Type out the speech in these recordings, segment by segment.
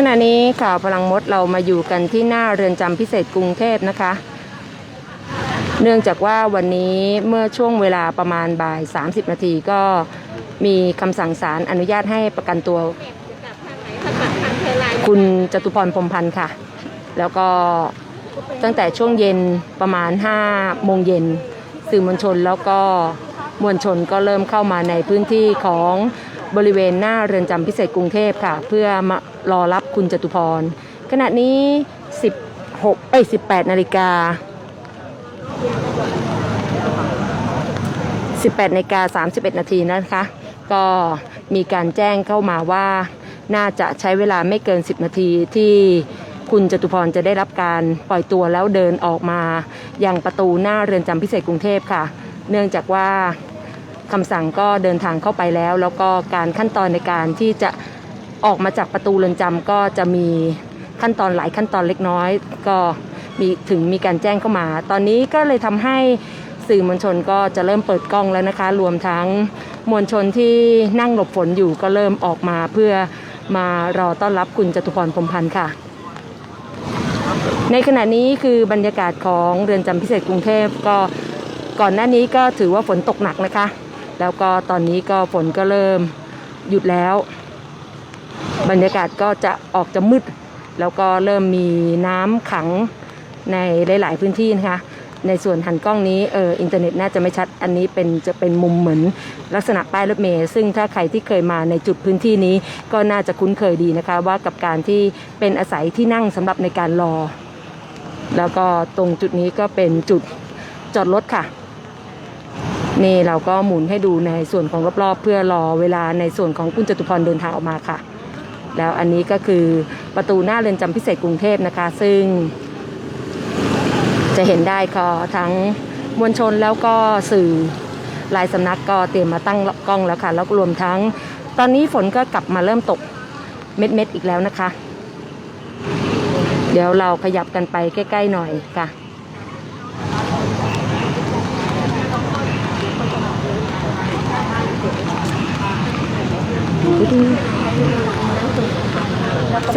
ขณะนี้ข่าวพลังมดเรามาอยู่กันที่หน้าเรือนจำพิเศษกรุงเทพนะคะ เนื่องจากว่าวันนี้เมื่อช่วงเวลาประมาณบ่าย 30 นาทีก็มีคำสั่งศาลอนุญาตให้ประกันตัว คุณจตุพรพรมพันธ์ค่ะ แล้วก็ตั้งแต่ช่วงเย็นประมาณ5โมงเย็นสื่อมวลชนแล้วก็มวลชนก็เริ่มเข้ามาในพื้นที่ของบริเวณหน้าเรือนจำพิเศษกรุงเทพค่ะ เพื่อมา รอรับคุณจตุพร ขณะนี้ 16เอ้ย18 นาฬิกา 18นาฬิกา31 นาทีนะคะ ก็มีการแจ้งเข้ามาว่าน่าจะใช้เวลาไม่เกิน 10 นาทีที่คุณจตุพรจะได้รับการปล่อยตัวแล้วเดินออกมายังประตูหน้าเรือนจำพิเศษกรุงเทพค่ะ เนื่องจากว่าคำสั่งก็เดินทางเข้าไปแล้ว แล้วก็การขั้นตอนในการที่จะ ออกมาจากประตูเรือนจำก็จะมีขั้นตอนหลายขั้นตอนเล็กน้อย ก็มีถึงมีการแจ้งเข้ามา ตอนนี้ก็เลยทำให้สื่อมวลชนก็จะเริ่มเปิดกล้องแล้วนะคะ รวมทั้งมวลชนที่นั่งหลบฝนอยู่ก็เริ่มออกมาเพื่อมารอต้อนรับคุณจตุพรพรมพันธ์ค่ะ ในขณะนี้คือบรรยากาศของเรือนจำพิเศษกรุงเทพก็ก่อนหน้านี้ก็ถือว่าฝนตกหนักนะคะ แล้วก็ตอนนี้ก็ฝนก็เริ่มหยุดแล้ว บรรยากาศก็จะออกจะมืด แล้วก็เริ่มมีน้ำขังในหลาย ๆ พื้นที่นะคะ ในส่วนหันกล้องนี้เอออินเทอร์เน็ตน่าจะไม่ชัด อันนี้เป็นจะเป็นมุมเหมือนลักษณะป้ายรถเมล์ซึ่งถ้าใครที่เคยมาในจุดพื้นที่นี้ก็น่าจะคุ้นเคยดีนะคะ ว่ากับการที่เป็นอาศัยที่นั่งสำหรับในการรอ แล้วก็ตรงจุดนี้ก็เป็นจุดจอดรถค่ะนี่เราก็หมุนให้ดูในส่วนของรอบๆ เพื่อรอเวลาในส่วนของคุณจตุพรเดินทางออกมาค่ะ แล้วอันนี้ก็คือประตูหน้าเรือนจำพิเศษกรุงเทพนะคะ ซึ่ง จะเห็นได้ก็ทั้งมวลชนแล้วก็สื่อหลายสำนักก็เตรียมมาตั้งกล้องแล้วค่ะ แล้วรวมทั้ง ตอนนี้ฝนก็กลับมาเริ่มตกเม็ดๆอีกแล้วนะคะ เดี๋ยวเราขยับกันไปใกล้ ๆ หน่อยค่ะ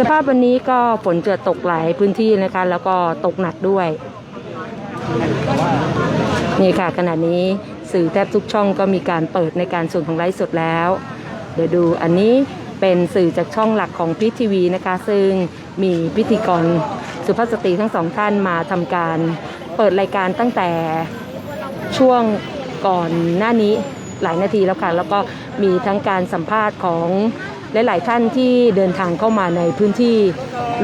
สภาพวันนี้ก็ฝนจะตกหลายพื้นที่นะคะ แล้วก็ตกหนักด้วย นี่ค่ะขณะนี้สื่อแทบทุกช่องก็มีการเปิดในการส่วนของไลฟ์สดแล้ว เดี๋ยวดูอันนี้เป็นสื่อจากช่องหลักของพีทีวีนะคะ ซึ่งมีพิธีกรสุภาพสตรีทั้งสองท่านมาทำการเปิดรายการตั้งแต่ช่วงก่อนหน้านี้หลายนาทีแล้วค่ะ แล้วก็มีทั้งการสัมภาษณ์ของ หลาย ๆ ท่านที่เดินทางเข้ามาในพื้นที่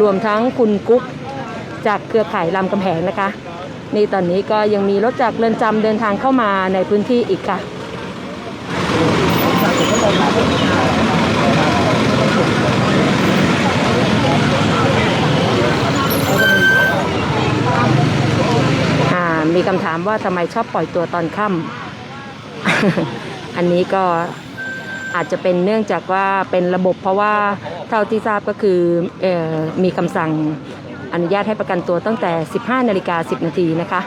รวมทั้งคุณกุ๊กจากเครือข่ายรามคำแหงนะคะนี่ตอนนี้ก็ยังมีรถจากเรือนจำเดินทางเข้ามาในพื้นที่อีกค่ะมีคำถามว่าทำไมชอบปล่อยตัวตอนค่ำ อันนี้ก็ อาจจะเป็นเนื่องจากว่าเป็นระบบเพราะว่าเท่าที่ทราบก็คือออมีคำสั่งอนุญาตให้ประกันตัวตั้งแต่ 15 นาฬิกา 10 นาทีนะคะ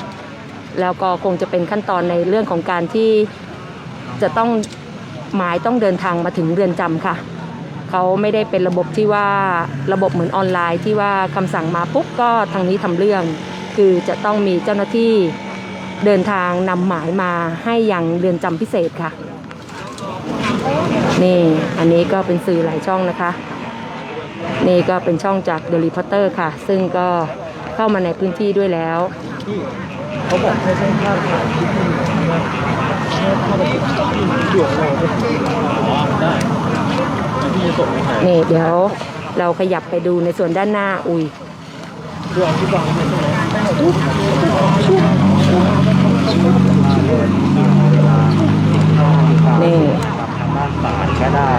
แล้วก็คงจะเป็นขั้นตอนในเรื่องของการที่จะต้องหมายต้องเดินทางมาถึงเรือนจำค่ะ เขาไม่ได้เป็นระบบที่ว่าระบบเหมือนออนไลน์ที่ว่าคำสั่งมาปุ๊บก็ทางนี้ทำเรื่อง คือจะต้องมีเจ้าหน้าที่เดินทางนำหมายมาให้ยังเรือนจำพิเศษค่ะ นี่อันนี้ก็เป็นสื่อหลายช่องนะคะ นี่ก็เป็นช่องจาก The Reporter ค่ะ ซึ่งก็เข้ามาในพื้นที่ด้วยแล้วเขาบอกให้ช่างภาพถ่ายคลิปให้หนูนะให้เข้าไปติดเดี๋ยวเราจะอ๋อได้แล้วพี่จะส่งไปให้นี่เดี๋ยวเราขยับไปดูในส่วนด้านหน้าอุ้ยเรื่อ นี่ทางด้าศาลก็ได้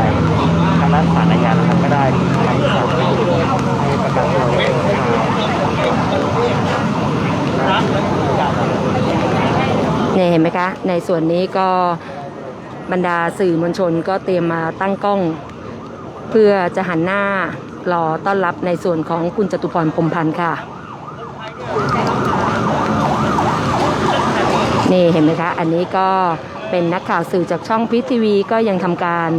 ทำงด้าศาลอาญานะก็ได้ทำสั่งให้ประกันตัวเนี่ยเห็นไหมคะ ในส่วนนี้ก็บรรดาสื่อมวลชนก็เตรียมมาตั้งกล้อง เพื่อจะหันหน้ารอต้อนรับในส่วนของคุณจตุพรพรมพันธ์ค่ะนี่เห็นไหมคะ อันนี้ก็ เป็นนักข่าวสื่อจากช่องพิทีวีก็ยังทำการ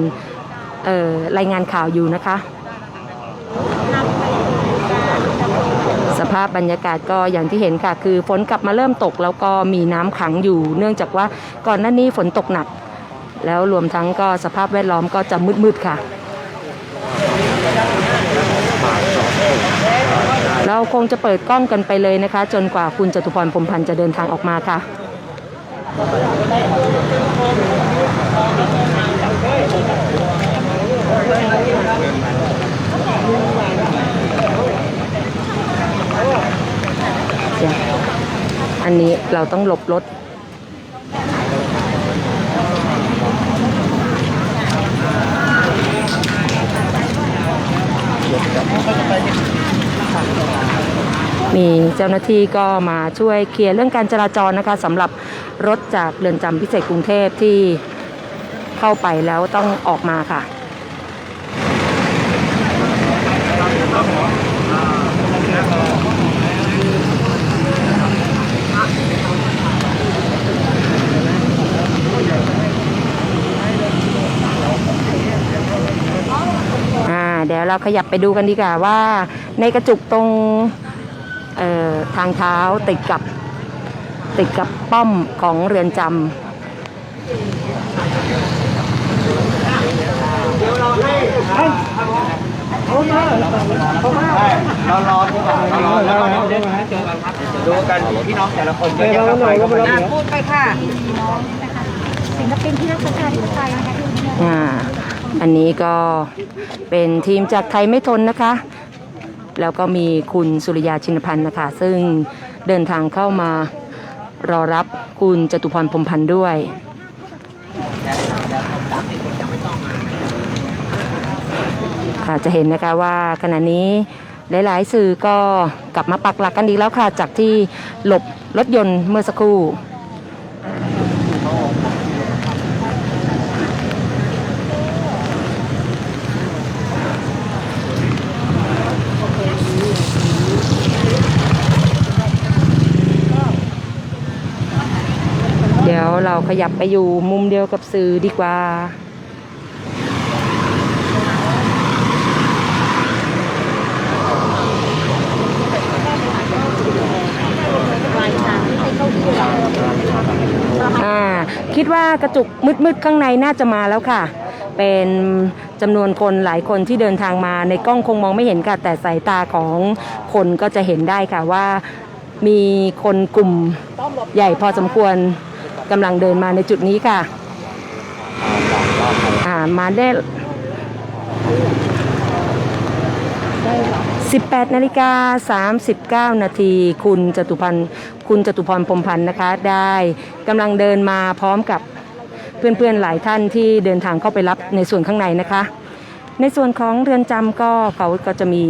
รายงานข่าวอยู่นะคะ สภาพบรรยากาศก็อย่างที่เห็นค่ะ คือฝนกลับมาเริ่มตกแล้วก็มีน้ำขังอยู่ เนื่องจากว่าก่อนหน้านี้ฝนตกหนัก แล้วรวมทั้งก็สภาพแวดล้อมก็จะมืดๆค่ะเราคงจะเปิดกล้องกันไปเลยนะคะ จนกว่าคุณจตุพรพรมพันธ์จะเดินทางออกมาค่ะ อันนี้เราต้องหลบรถมีเจ้าหน้าที่ก็มาช่วยเคลียร์เรื่องการจราจรนะคะสำหรับรถจากเรือนจำพิเศษกรุงเทพที่เข้าไปแล้วต้องออกมาค่ะ อ่า เดี๋ยวเราขยับไปดูกันดีกว่าว่า ในกระจุกตรงเอ่อทางเท้าติดกับติดกับป้อมของเรือนจำเรา รอดีกว่าเรารอแล้วก็เดี๋ยวดูกันพี่น้องแต่ละคนเยอะแยะมากมายก็มาดูพูดไปค่ะศิลปินที่รักประชาธิปไตยนะคะอ่าอันนี้ก็เป็นทีมจากไทยไม่ทนนะคะ แล้วก็มีคุณสุริยาชินพันธ์นะคะ ซึ่งเดินทางเข้ามารอรับคุณจตุพรพรมพันธ์ด้วย จะเห็นนะคะว่าขณะนี้หลาย ๆ สื่อก็กลับมาปักหลักกันดีกแล้วค่ะ จากที่หลบรถยนต์เมื่อสักครู่เดี๋ยวเราขยับไปอยู่มุมเดียวกับสื่อดีกว่าคิ ดว่ากระจุกมืดๆข้างในน่าจะมาแล้วค่ะ เป็นจำนวนคนหลายคนที่เดินทางมาในกล้องคงมองไม่เห็นค่ะ แต่สายตาของคนก็จะเห็นได้ค่ะว่ามีคนกลุ่มใหญ่พอสมควรกำลังเดินมาในจุดนี้ค่ะอ่ามาได้ 18นาฬิกา39 นาที คุณจตุพันธ์คุณจตุพรพรมพันธ์นะคะ ได้กำลังเดินมาพร้อมกับเพื่อนๆหลายท่านที่เดินทางเข้าไปรับในส่วนข้างในนะคะ ในส่วนของเรือนจำก็เขาก็จะมี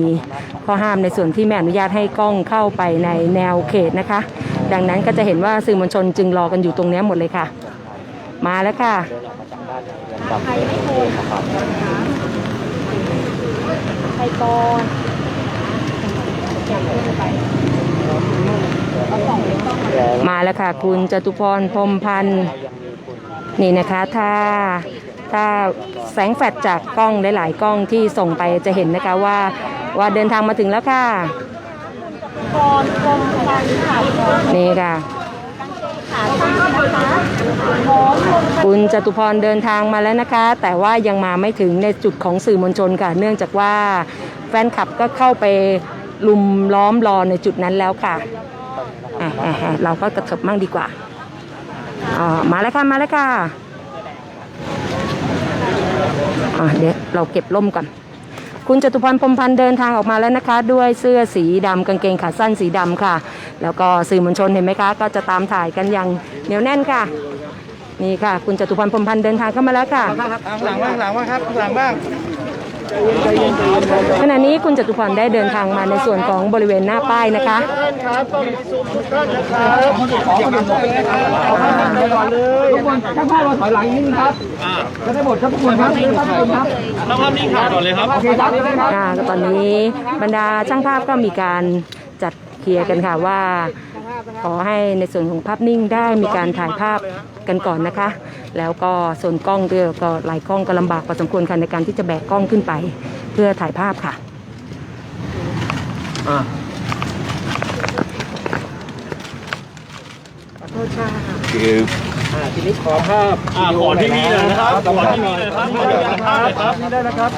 ข้อห้ามในส่วนที่ไม่อนุญาตให้กล้องเข้าไปในแนวเขตนะคะ ดังนั้นก็จะเห็นว่าสื่อมวลชนจึงรอกันอยู่ตรงนี้หมดเลยค่ะ มาแล้วค่ะใครไม่โทรใครก่อน มาแล้วค่ะ คุณจตุพรพรมพันธ์นี่นะคะถ้าถ้าแสงแฟลชจากกล้องหลาย ๆ กล้องที่ส่งไปจะเห็นนะคะว่าว่าเดินทางมาถึงแล้วค่ะนี่ค่ะคุณจตุพรเดินทางมาแล้วนะคะ แต่ว่ายังมาไม่ถึงในจุดของสื่อมวลชนค่ะ เนื่องจากว่าแฟนคลับก็เข้าไป ลุมล้อมรอในจุดนั้นแล้วค่ะอะอะอะเราก็กระเถิบมั่งดีกว่าอ่ามาแล้วค่ะมาแล้วค่ะอะเดี๋ยวเราเก็บร่มก่อนคุณจตุพรพรมพันธ์เดินทางออกมาแล้วนะคะ ด้วยเสื้อสีดำกางเกงขาสั้นสีดำค่ะ แล้วก็สื่อมวลชนเห็นไหมคะ ก็จะตามถ่ายกันอย่างเหนียวแน่นค่ะ นี่ค่ะ คุณจตุพรพรมพันธ์เดินทางเข้ามาแล้วค่ะข้างหลังบ้างหลังบ้างครับหลังบ้าง ขณะนี้คุณจตุพรได้เดินทางมาในส่วนของบริเวณหน้าป้ายนะคะครับต้องมีซูมทุกท่านนะครับขอขอขอเอาให้มันไปก่อเลยทุกคนช่างภาพเราถอยหลังนิดนึงครับจะได้หมดครับทุกคนครับทุกคนครับเราภาพนิ่งถ่ายก่อนเลยครับโอเคครับครับตอนนี้บรรดาช่างภาพก็มีการจัดเคลียร์กันค่ะว่า ขอให้ในส่วนของภาพนิ่งได้มีการถ่ายภาพกันก่อนนะคะ แล้วก็ส่วนกล้องเรือก็หลายกล้องก็ลำบากพอสมควรค่ะในการที่จะแบกกล้องขึ้นไป เพื่อถ่ายภาพค่ะคือทีนี้ขอภาพอ่าขอที่นี่เลยนะครับขอที่นี่เลยครับขอที่นี่เลยครับนี่ได้นะครับ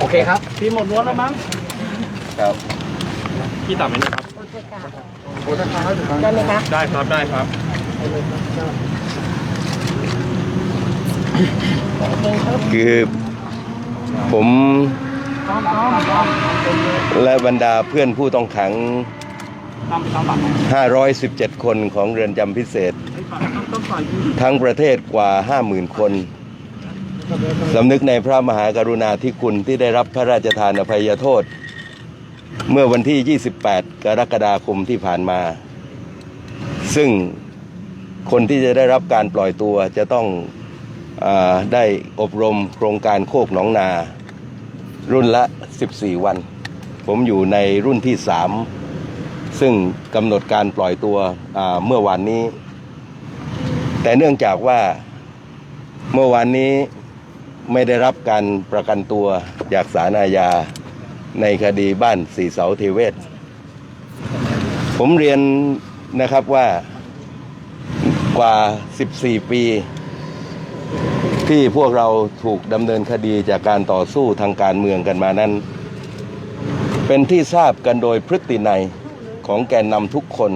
โอเคครับทีหมดล้วนแล้วมั้งครับพี่ต่ำไหมนะครับ ได้ไหมคะ ได้ครับ ได้ครับคือผมและบรรดาเพื่อนผู้ต้องขัง 517 คนของเรือนจำพิเศษ ทั้งประเทศกว่า 50,000 คนสำนึกในพระมหากรุณาธิคุณที่ได้รับพระราชทานอภัยโทษ เมื่อวันที่ 28 กรกฎาคมที่ผ่านมา ซึ่งคนที่จะได้รับการปล่อยตัวจะต้องอได้อบรมโครงการโคกหนองนา รุ่นละ 14 วัน ผมอยู่ในรุ่นที่ 3 ซึ่งกำหนดการปล่อยตัวเมื่อวานนี้ แต่เนื่องจากว่าเมื่อวานนี้ไม่ได้รับการประกันตัวจากศาลอาญา ในคดีบ้านสีเสาเทเวศ ผมเรียนนะครับว่ากว่า 14 ปี ที่พวกเราถูกดำเนินคดีจากการต่อสู้ทางการเมืองกันมานั้น เป็นที่ทราบกันโดยพฤตินัยของแกนนำทุกคน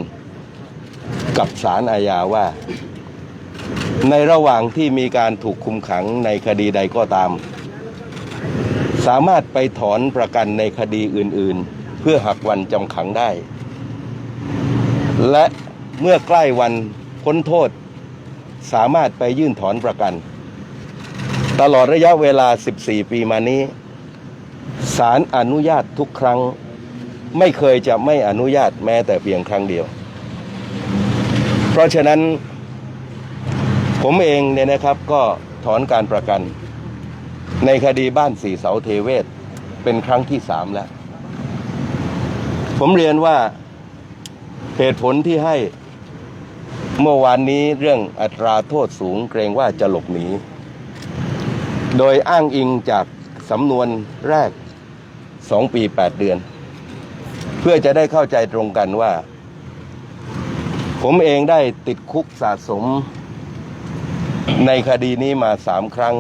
กับศาลอาญาว่า ในระหว่างที่มีการถูกคุมขังในคดีใดก็ตาม สามารถไปถอนประกันในคดีอื่นๆ เพื่อหักวันจำขังได้ และเมื่อใกล้วันพ้นโทษ สามารถไปยื่นถอนประกัน ตลอดระยะเวลา 14 ปีมานี้ศาลอนุญาตทุกครั้ง ไม่เคยจะไม่อนุญาตแม้แต่เพียงครั้งเดียว เพราะฉะนั้นผมเองเนี่ยนะครับก็ถอนการประกัน ในคดีบ้านสี่เสาเทเวศ เป็นครั้งที่สามแล้ว ผมเรียนว่าเหตุผลที่ให้เมื่อวานนี้เรื่องอัตราโทษสูงเกรงว่าจะหลบหนี โดยอ้างอิงจากสำนวนแรก2ปี8เดือน เพื่อจะได้เข้าใจตรงกันว่า ผมเองได้ติดคุกสะสมในคดีนี้มาสามครั้ง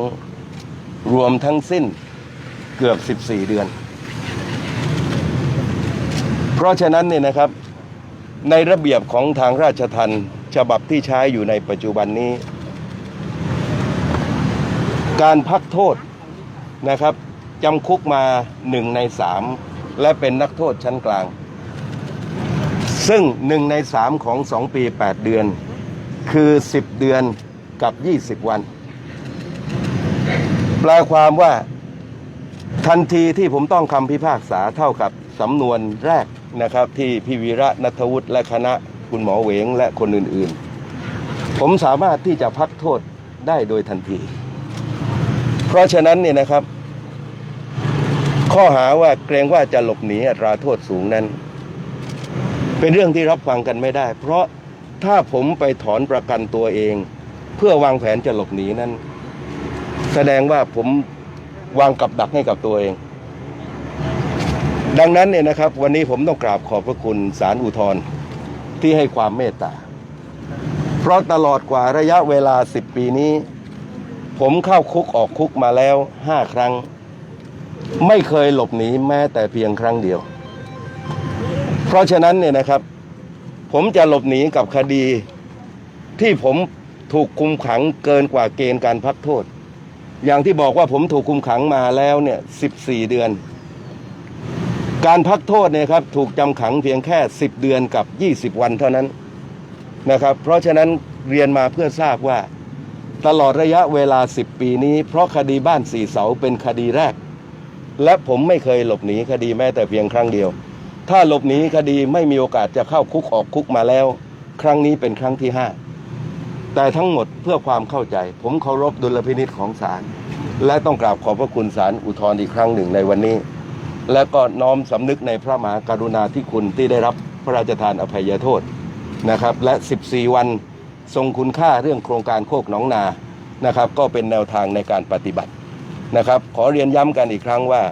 รวมทั้งสิ้นเกือบ 14 เดือน เพราะฉะนั้นเนี่ยนะครับในระเบียบของทางราชทัณฑ์ฉบับที่ใช้อยู่ในปัจจุบันนี้ การพักโทษนะครับจำคุกมาหนึ่งในสามและเป็นนักโทษชั้นกลาง ซึ่งหนึ่งในสามของสองปี8เดือน คือ10เดือนกับ20วัน ลความว่าทันทีที่ผมต้องคำพิพากษาเท่ากับสำนวนแรกนะครับ ที่พี่วีระนัทวุฒิและคณะคุณหมอเหวงและคนอื่นๆ ผมสามารถที่จะพักโทษได้โดยทันที เพราะฉะนั้นเนี่ยนะครับ ข้อหาว่าเกรงว่าจะหลบหนีอัตราโทษสูงนั้น เป็นเรื่องที่รับฟังกันไม่ได้ เพราะถ้าผมไปถอนประกันตัวเอง เพื่อวางแผนจะหลบหนีนั้น แสดงว่าผมวางกับดักให้กับตัวเอง ดังนั้นเนี่ยนะครับ วันนี้ผมต้องกราบขอบพระคุณศาลอุทธร์ที่ให้ความเมตตา เพราะตลอดกว่าระยะเวลา 10 ปีนี้ ผมเข้าคุกออกคุกมาแล้ว 5 ครั้ง ไม่เคยหลบหนีแม้แต่เพียงครั้งเดียว เพราะฉะนั้นเนี่ยนะครับ ผมจะหลบหนีกับคดีที่ผมถูกคุมขังเกินกว่าเกณฑ์การพักโทษ อย่างที่บอกว่าผมถูกคุมขังมาแล้วเนี่ย14เดือน การพักโทษเนี่ยครับถูกจำขังเพียงแค่10เดือนกับ20วันเท่านั้นนะครับ เพราะฉะนั้นเรียนมาเพื่อทราบว่าตลอดระยะเวลา10ปีนี้ เพราะคดีบ้านสี่เสาเป็นคดีแรก และผมไม่เคยหลบหนีคดีแม้แต่เพียงครั้งเดียว ถ้าหลบหนีคดีไม่มีโอกาสจะเข้าคุกออกคุกมาแล้ว ครั้งนี้เป็นครั้งที่ห้า แต่ทั้งหมดเพื่อความเข้าใจ ผมเคารพดุลพินิษของศาลและต้องกราบขอบพระคุณศาลอุทธรณ์อีกครั้งหนึ่งในวันนี้ และก็น้อมสำนึกในพระมหากรุณาธิคุณที่ได้รับพระราชทานอภัยโทษนะครับ และ 14 วันทรงคุณค่าเรื่องโครงการโคกหนองนานะครับ ก็เป็นแนวทางในการปฏิบัตินะครับ ขอเรียนย้ำกันอีกครั้งว่า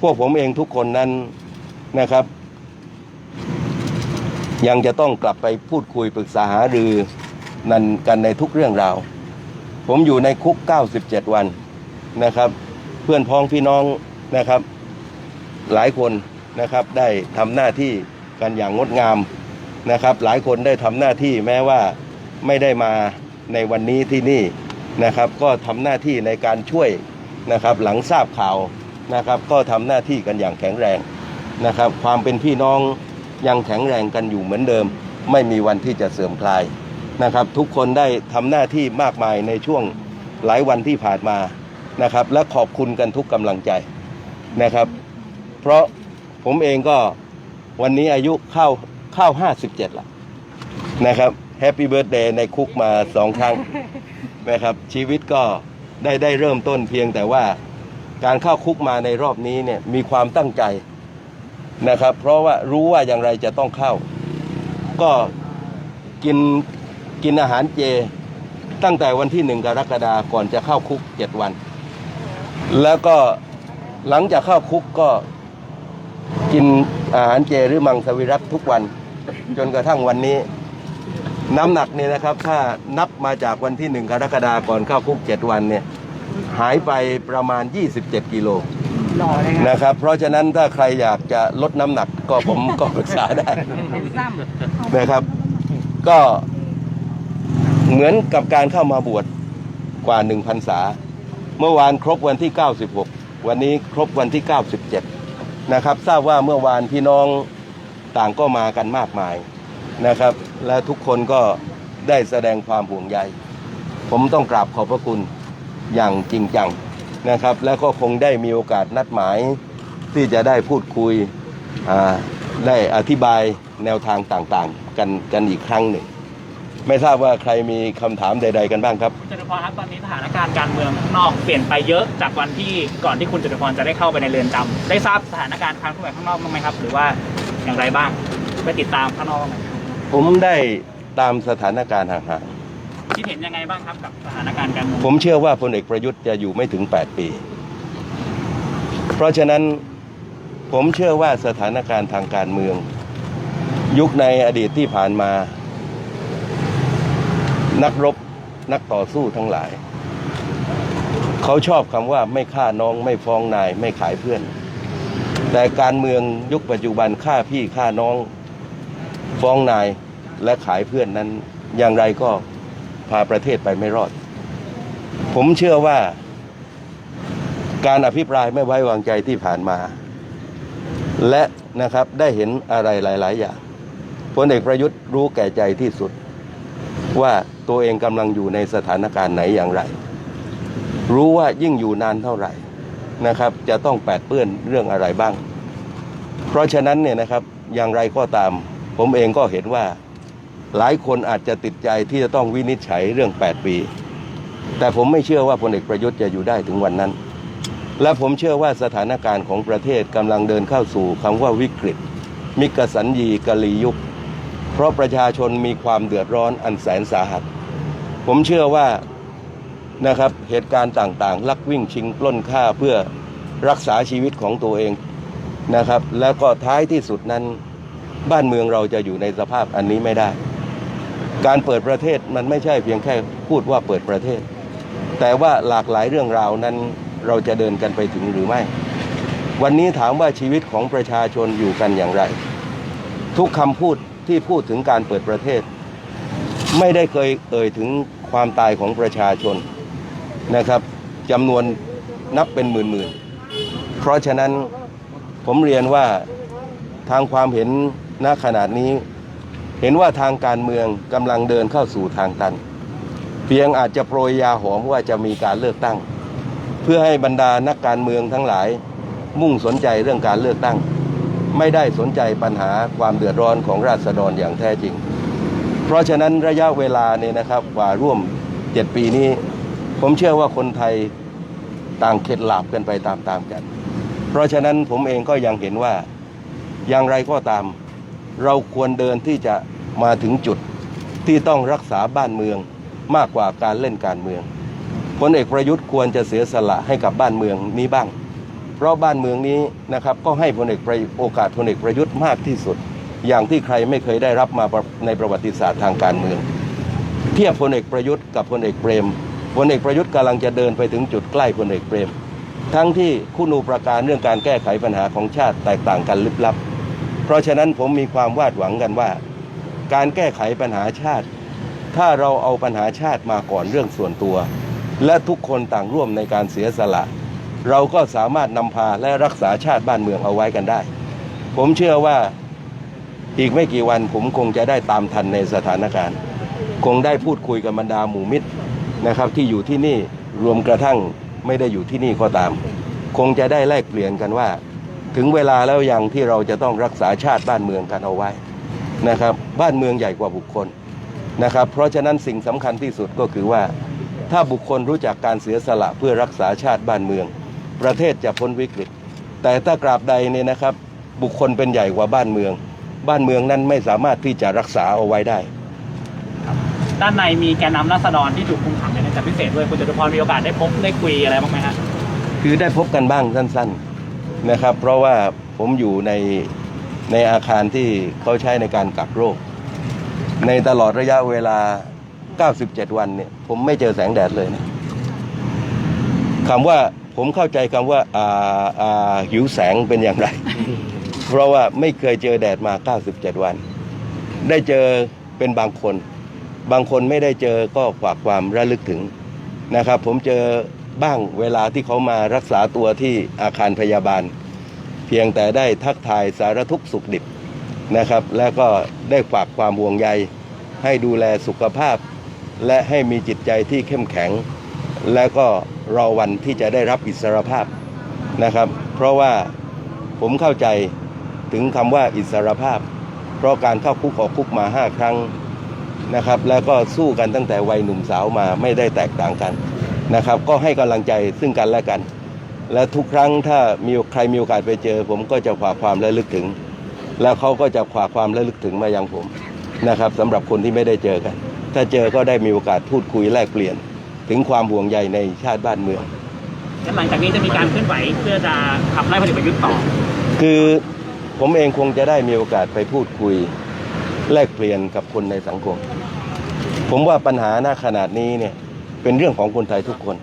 พวกผมเองทุกคนนั้นนะครับ ยังจะต้องกลับไปพูดคุยปรึกษาหารือ นันกันในทุกเรื่องราว ผมอยู่ในคุก 97 วันนะครับ เพื่อนพ้องพี่น้องนะครับ หลายคนนะครับได้ทำหน้าที่กันอย่างงดงามนะครับ หลายคนได้ทำหน้าที่แม้ว่าไม่ได้มาในวันนี้ที่นี่นะครับ ก็ทำหน้าที่ในการช่วยนะครับ หลังทราบข่าวนะครับ ก็ทำหน้าที่กันอย่างแข็งแรงนะครับ ความเป็นพี่น้องยังแข็งแรงกันอยู่เหมือนเดิม ไม่มีวันที่จะเสื่อมคลาย นะครับ ทุกคนได้ทำหน้าที่มากมายในช่วงหลายวันที่ผ่านมานะครับ และขอบคุณกันทุกกำลังใจนะครับ เพราะผมเองก็วันนี้อายุเข้าเข้า57ละนะครับแฮปปี้เบิร์ดเดย์ในคุกมาสองครั้งนะครับ ชีวิตก็ได้ได้เริ่มต้นเพียงแต่ว่าการเข้าคุกมาในรอบนี้เนี่ยมีความตั้งใจนะครับ เพราะว่ารู้ว่าอย่างไรจะต้องเข้า ก็กิน กินอาหารเจ ตั้งแต่วันที่หนึ่งกรกฎาคมก่อนจะเข้าคุกเจ็ดวัน แล้วก็หลังจากเข้าคุกก็กินอาหารเจหรือมังสวิรัตทุกวัน จนกระทั่งวันนี้ น้ำหนักเนี่ยนะครับ ถ้านับมาจากวันที่หนึ่งกรกฎาคมก่อนเข้าคุกเจ็ดวันเนี่ยหายไปประมาณ 27 กิโลนะครับ เพราะฉะนั้นถ้าใครอยากจะลดน้ำหนักก็ผมก็ปรึกษาได้นะครับ ก็ เหมือนกับการเข้ามาบวชกว่า1พรรษา เมื่อวานครบวันที่ 96 วันนี้ครบวันที่ 97 นะครับ ทราบว่าเมื่อวานพี่น้องต่างก็มากันมากมายนะครับ และทุกคนก็ได้แสดงความห่วงใย ผมต้องกราบขอบพระคุณอย่างจริงจังนะครับ และก็คงได้มีโอกาสนัดหมายที่จะได้พูดคุยได้อธิบายแนวทางต่างๆ กันกันอีกครั้งหนึ่ง ไม่ทราบว่าใครมีคำถามใด ๆ กันบ้างครับ คุณจตุพรครับตอนนี้สถานการณ์การเมืองข้างนอกเปลี่ยนไปเยอะจากวันที่ก่อนที่คุณจตุพรจะได้เข้าไปในเรือนจำได้ทราบสถานการณ์ทางเคลื่อนไหวข้างนอกบ้างไหมครับ หรือว่าอย่างไรบ้างไปติดตามข้างนอกบ้างไหมผมได้ตามสถานการณ์ห่างคิดเห็นยังไงบ้างครับกับสถานการณ์การเมือง ๆผมเชื่อว่าพลเอกประยุทธ์จะอยู่ไม่ถึง 8 ปี เพราะฉะนั้นผมเชื่อว่าสถานการณ์ทางการเมือง ยุคในอดีตที่ผ่านมา นักรบนักต่อสู้ทั้งหลาย เขาชอบคำว่าไม่ฆ่าน้องไม่ฟ้องนายไม่ขายเพื่อน แต่การเมืองยุคปัจจุบันฆ่าพี่ฆ่าน้อง ฟ้องนายและขายเพื่อนนั้น อย่างไรก็พาประเทศไปไม่รอด ผมเชื่อว่าการอภิปรายไม่ไว้วางใจที่ผ่านมา และนะครับได้เห็นอะไรหลาย ๆ อย่างพลเอกประยุทธ์รู้แก่ใจที่สุด ว่าตัวเองกำลังอยู่ในสถานการณ์ไหนอย่างไร รู้ว่ายิ่งอยู่นานเท่าไหร่นะครับ จะต้องแปดเปื้อนเรื่องอะไรบ้าง เพราะฉะนั้นเนี่ยนะครับอย่างไรก็ตาม ผมเองก็เห็นว่าหลายคนอาจจะติดใจที่จะต้องวินิจฉัยเรื่อง 8 ปี แต่ผมไม่เชื่อว่าพลเอกประยุทธ์จะอยู่ได้ถึงวันนั้น และผมเชื่อว่าสถานการณ์ของประเทศกำลังเดินเข้าสู่คำว่าวิกฤต มิกสัญญีกะลียุค เพราะประชาชนมีความเดือดร้อนอันแสนสาหัส ผมเชื่อว่านะครับเหตุการณ์ต่างๆ ลักวิ่งชิงปล้นฆ่าเพื่อรักษาชีวิตของตัวเองนะครับ แล้วก็ท้ายที่สุดนั้น บ้านเมืองเราจะอยู่ในสภาพอันนี้ไม่ได้ การเปิดประเทศมันไม่ใช่เพียงแค่พูดว่าเปิดประเทศ แต่ว่าหลากหลายเรื่องราวนั้นเราจะเดินกันไปถึงหรือไม่ วันนี้ถามว่าชีวิตของประชาชนอยู่กันอย่างไร ทุกคำพูด ที่พูดถึงการเปิดประเทศ ไม่ได้เคยเอ่ยถึงความตายของประชาชนนะครับจำนวนนับเป็นหมื่นๆ เพราะฉะนั้นผมเรียนว่าทางความเห็นณขนาดนี้ เห็นว่าทางการเมืองกำลังเดินเข้าสู่ทางตัน เพียงอาจจะโปรยยาหอมว่าจะมีการเลือกตั้ง เพื่อให้บรรดานักการเมืองทั้งหลายมุ่งสนใจเรื่องการเลือกตั้ง ไม่ได้สนใจปัญหาความเดือดร้อนของราษฎรอย่างแท้จริง เพราะฉะนั้นระยะเวลาเนี่ยนะครับกว่าร่วม 7 ปีนี้ ผมเชื่อว่าคนไทยต่างเข็ดหลาบกันไปตามๆกัน เพราะฉะนั้นผมเองก็ยังเห็นว่าอย่างไรก็ตาม เราควรเดินที่จะมาถึงจุดที่ต้องรักษาบ้านเมืองมากกว่าการเล่นการเมืองพลเอกประยุทธ์ควรจะเสียสละให้กับบ้านเมืองนี้บ้าง เพราะบ้านเมืองนี้นะครับก็ให้พลเอกประยุทธ์โอกาสพลเอกประยุทธ์มากที่สุด อย่างที่ใครไม่เคยได้รับมาในประวัติศาสตร์ทางการเมือง เทียบพลเอกประยุทธ์กับพลเอกเปรมพลเอกประยุทธ์กำลังจะเดินไปถึงจุดใกล้พลเอกเปรม ทั้งที่คุณูประการเรื่องการแก้ไขปัญหาของชาติแตกต่างกันลึกลับ เพราะฉะนั้นผมมีความวาดหวังกันว่า การแก้ไขปัญหาชาติ ถ้าเราเอาปัญหาชาติมาก่อนเรื่องส่วนตัว และทุกคนต่างร่วมในการเสียสละ เราก็สามารถนำพาและรักษาชาติบ้านเมืองเอาไว้กันได้ ผมเชื่อว่าอีกไม่กี่วันผมคงจะได้ตามทันในสถานการณ์ คงได้พูดคุยกับบรรดาหมู่มิตรนะครับที่อยู่ที่นี่รวมกระทั่งไม่ได้อยู่ที่นี่ก็ตาม คงจะได้แลกเปลี่ยนกันว่า ถึงเวลาแล้วยังที่เราจะต้องรักษาชาติบ้านเมืองกันเอาไว้นะครับ บ้านเมืองใหญ่กว่าบุคคลนะครับ เพราะฉะนั้นสิ่งสำคัญที่สุดก็คือว่า ถ้าบุคคลรู้จักการเสียสละเพื่อรักษาชาติบ้านเมือง ประเทศจะพ้นวิกฤต แต่ถ้ากราบใดเนี่ยนะครับ บุคคลเป็นใหญ่กว่าบ้านเมือง บ้านเมืองนั้นไม่สามารถที่จะรักษาเอาไว้ได้ ด้านในมีแกนนำราษฎรที่ถูกคุมขังในเรือนจำพิเศษด้วยคุณจตุพรมีโอกาสได้พบได้คุยอะไรบ้างไหมฮะคือได้พบกันบ้างสั้นๆนะครับ เพราะว่าผมอยู่ในในอาคารที่เขาใช้ในการกักโรค ในตลอดระยะเวลา 97 วันเนี่ยผมไม่เจอแสงแดดเลยนะ คำว่าผมเข้าใจคำว่าอ่าอ่าหิวแสงเป็นอย่างไร เพราะว่าไม่เคยเจอแดดมา 97 วัน ได้เจอเป็นบางคน บางคนไม่ได้เจอก็ฝากความระลึกถึงนะครับ ผมเจอบ้างเวลาที่เขามารักษาตัวที่อาคารพยาบาล เพียงแต่ได้ทักทายสารทุกข์สุขดิบนะครับ แล้วก็ได้ฝากความห่วงใย ให้ดูแลสุขภาพ และให้มีจิตใจที่เข้มแข็ง และก็รอวันที่จะได้รับอิสรภาพนะครับ เพราะว่าผมเข้าใจถึงคำว่าอิสรภาพ เพราะการเข้าคุกออกคุกมาห้าครั้งนะครับ แล้วก็สู้กันตั้งแต่วัยหนุ่มสาวมาไม่ได้แตกต่างกันนะครับ ก็ให้กำลังใจซึ่งกันและกัน และทุกครั้งถ้ามีใครมีโอกาสไปเจอ ผมก็จะฝากความระลึกถึง แล้วเขาก็จะฝากความระลึกถึงมายังผมนะครับสำหรับคนที่ไม่ได้เจอกัน ถ้าเจอก็ได้มีโอกาสพูดคุยแลกเปลี่ยน ถึงความห่วงใยในชาติบ้านเมืองและหลังจากนี้จะมีการเคลื่อนไหวเพื่อจะขับไล่พลเอกประยุทธ์ต่อ คือผมเองคงจะได้มีโอกาสไปพูดคุยแลกเปลี่ยนกับคนในสังคม ผมว่าปัญหาหน้าขนาดนี้เนี่ยเป็นเรื่องของคนไทยทุกคน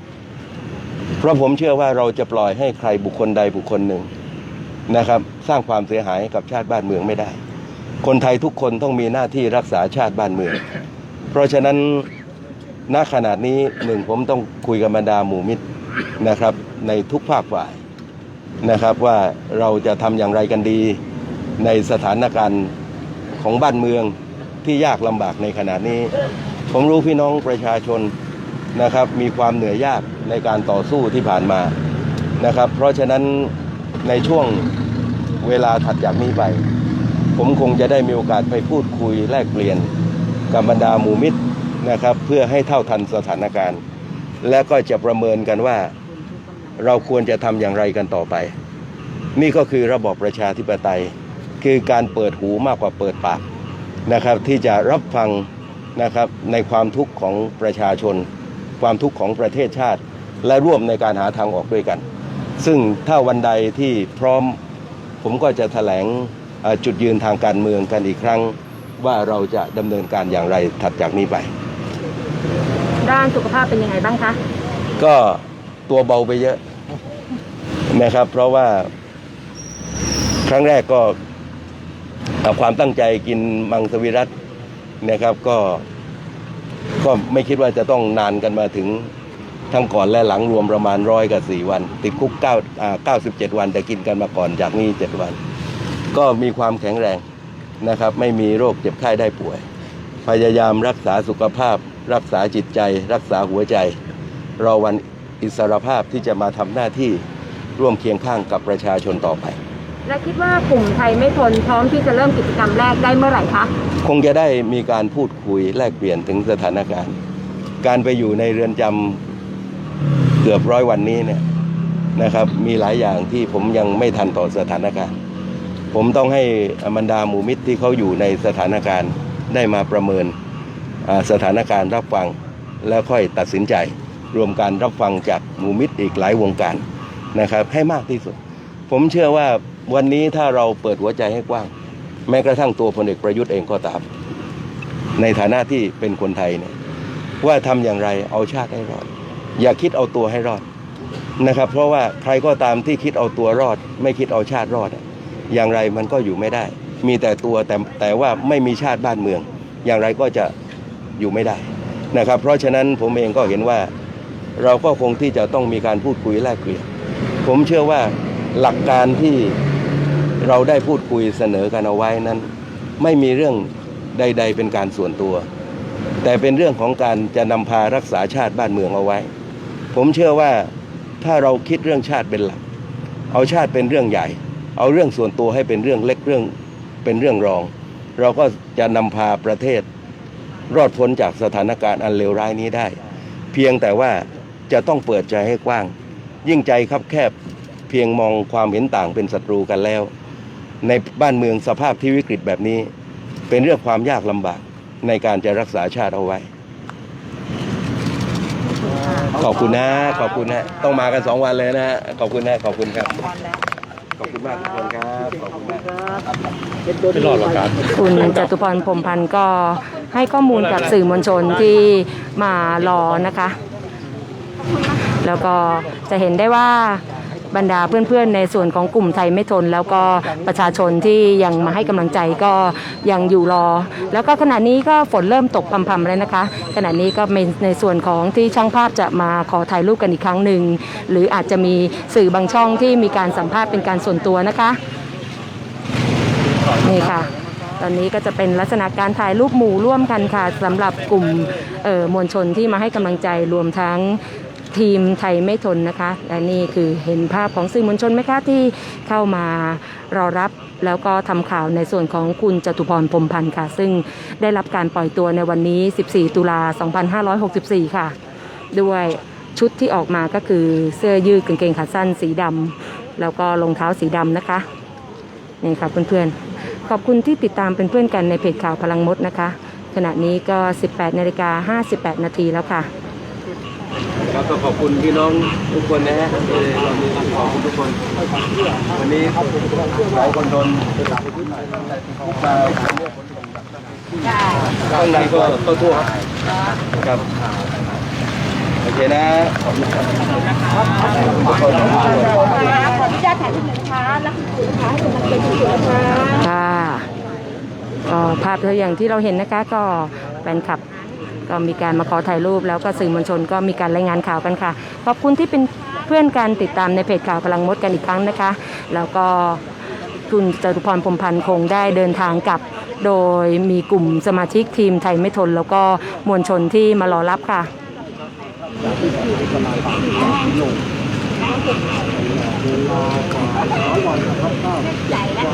เพราะผมเชื่อว่าเราจะปล่อยให้ใครบุคคลใดบุคคลหนึ่งนะครับ สร้างความเสียหายให้กับชาติบ้านเมืองไม่ได้ คนไทยทุกคนต้องมีหน้าที่รักษาชาติบ้านเมือง เพราะฉะนั้น ณขนาดนี้หนึ่งผมต้องคุยกับบรรดาหมู่มิตรนะครับ ในทุกภาคฝ่ายนะครับว่าเราจะทำอย่างไรกันดี ในสถานการณ์ของบ้านเมืองที่ยากลำบากในขณะนี้ ผมรู้พี่น้องประชาชนนะครับ มีความเหนื่อยยากในการต่อสู้ที่ผ่านมานะครับ เพราะฉะนั้นในช่วงเวลาถัดจากนี้ไป ผมคงจะได้มีโอกาสไปพูดคุยแลกเปลี่ยนกับบรรดาหมู่มิตร นะครับเพื่อให้เท่าทันสถานการณ์ และก็จะประเมินกันว่าเราควรจะทำอย่างไรกันต่อไป นี่ก็คือระบอบประชาธิปไตย คือการเปิดหูมากกว่าเปิดปากนะครับ ที่จะรับฟังนะครับในความทุกข์ของประชาชน ความทุกข์ของประเทศชาติ และร่วมในการหาทางออกด้วยกัน ซึ่งถ้าวันใดที่พร้อมผมก็จะแถลงจุดยืนทางการเมืองกันอีกครั้ง ว่าเราจะดำเนินการอย่างไรถัดจากนี้ไป ด้านสุขภาพเป็นยังไงบ้างคะ ก็ตัวเบาไปเยอะนะครับ เพราะว่า ครั้งแรกก็ความตั้งใจกินมังสวิรัตนะครับก็ก็ไม่คิดว่าจะต้องนานกันมาถึงทั้งก่อนและหลังรวมประมาณร้อยกับสี่วัน ติดคุกเก้าอ่าเก้าสิบเจ็ดวัน แต่กินกันมาก่อนจากนี้เจ็ดวัน ก็มีความแข็งแรงนะครับ ไม่มีโรคเจ็บไข้ได้ป่วย พยายามรักษาสุขภาพ รักษาจิตใจ รักษาหัวใจ รอวันอิสรภาพที่จะมาทำหน้าที่ร่วมเคียงข้างกับประชาชนต่อไป และคิดว่ากลุ่มไทยไม่ทนพร้อมที่จะเริ่มกิจกรรมแรกได้เมื่อไหร่คะคงจะได้มีการพูดคุยแลกเปลี่ยนถึงสถานการณ์ การไปอยู่ในเรือนจำเกือบร้อยวันนี้เนี่ยนะครับมีหลายอย่างที่ผมยังไม่ทันต่อสถานการณ์ ผมต้องให้บรรดาหมู่มิตรที่เขาอยู่ในสถานการณ์ได้มาประเมินอ่า สถานการณ์รับฟังแล้วค่อยตัดสินใจ รวมการรับฟังจากมูมิตรอีกหลายวงการนะครับให้มากที่สุด ผมเชื่อว่าวันนี้ถ้าเราเปิดหัวใจให้กว้าง แม้กระทั่งตัวพลเอกประยุทธ์เองก็ตาม ในฐานะที่เป็นคนไทยเนี่ยว่าทำอย่างไรเอาชาติให้รอด อย่าคิดเอาตัวให้รอดนะครับ เพราะว่าใครก็ตามที่คิดเอาตัวรอด ไม่คิดเอาชาติรอด อย่างไรมันก็อยู่ไม่ได้ มีแต่ตัวแต่แต่ว่าไม่มีชาติบ้านเมือง อย่างไรก็จะ อยู่ไม่ได้นะครับ เพราะฉะนั้นผมเองก็เห็นว่าเราก็คงที่จะต้องมีการพูดคุยแลกเปลี่ยนผมเชื่อว่าหลักการที่เราได้พูดคุยเสนอกันเอาไว้นั้น ไม่มีเรื่องใด ๆ เป็นการส่วนตัว แต่เป็นเรื่องของการจะนำพารักษาชาติบ้านเมืองเอาไว้ ผมเชื่อว่าถ้าเราคิดเรื่องชาติเป็นหลัก เอาชาติเป็นเรื่องใหญ่ เอาเรื่องส่วนตัวให้เป็นเรื่องเล็กเรื่องเป็นเรื่องรอง เราก็จะนำพาประเทศ รอดพ้นจากสถานการณ์อันเลวร้ายนี้ได้ เพียงแต่ว่าจะต้องเปิดใจให้กว้าง ยิ่งใจคับแคบเพียงมองความเห็นต่างเป็นศัตรูกันแล้ว ในบ้านเมืองสภาพที่วิกฤตแบบนี้ เป็นเรื่องความยากลำบากในการจะรักษาชาติเอาไว้ ขอบคุณนะ ขอบคุณนะ ต้องมากันสองวันเลยนะขอบคุณนะ ขอบคุณครับ ขอบคุณมากทุกคนครับ ขอบคุณมาก ไม่รอดหรอกครับ คุณจตุพรพรหมพันธ์ก็ ให้ข้อมูลกับสื่อมวลชนที่มารอนะคะ แล้วก็จะเห็นได้ว่าบรรดาเพื่อนๆ ในส่วนของกลุ่มไทยไม่ทน แล้วก็ประชาชนที่ยังมาให้กำลังใจก็ยังอยู่รอ แล้วก็ขณะนี้ก็ฝนเริ่มตกพำๆแล้วนะคะ ขณะนี้ก็เป็นในส่วนของที่ช่างภาพจะมาขอถ่ายรูปกันอีกครั้งหนึ่ง หรืออาจจะมีสื่อบางช่องที่มีการสัมภาษณ์เป็นการส่วนตัวนะคะ นี่ค่ะ ตอนนี้ก็จะเป็นลักษณะการถ่ายรูปหมู่ร่วมกันค่ะสำหรับกลุ่มมวลชนที่มาให้กำลังใจรวมทั้งทีมไทยไม่ทนนะคะ และนี่คือเห็นภาพของสื่อมวลชนไหมคะที่เข้ามารอรับแล้วก็ทำข่าวในส่วนของคุณจตุพรพรมพันธ์ค่ะ ซึ่งได้รับการปล่อยตัวในวันนี้ 14 ตุลา 2564 ค่ะ ด้วยชุดที่ออกมาก็คือเสื้อยืดกางเกงขาสั้นสีดำแล้วก็รองเท้าสีดำนะคะ นี่ค่ะเพื่อนๆ อบคุณที่ติดตามเป็นเพื่อนกันในเพจข่าวพลังมดนะคะ ขณะนี้ก็ 18นาฬิกา58 นาทีแล้วค่ะครับก็ขอบคุณพี่น้องทุกคนนะฮะที่เรามีขอบคุณทุกคน วันนี้หลายคนโดนข้างในก็ก็ทั่วครับ โอเคนะขอบคุณครับทุกคนขออนุญาตถ่ายรูปหน่อยนะคะรักคุณนะคะให้กำลังใจคุณนะคะค่ะก็ภาพตัวอย่างที่เราเห็นนะคะก็แฟนคลับก็มีการมาขอถ่ายรูปแล้วก็สื่อมวลชนก็มีการรายงานข่าวกันค่ะ ขอบคุณที่เป็นเพื่อนกันติดตามในเพจข่าวพลังมดกันอีกครั้งนะคะ แล้วก็คุณจตุพรพรหมพันธ์คงได้เดินทางกลับ โดยมีกลุ่มสมาชิกทีมไทยไม่ทน แล้วก็มวลชนที่มารอรับค่ะ ใหญ่นะ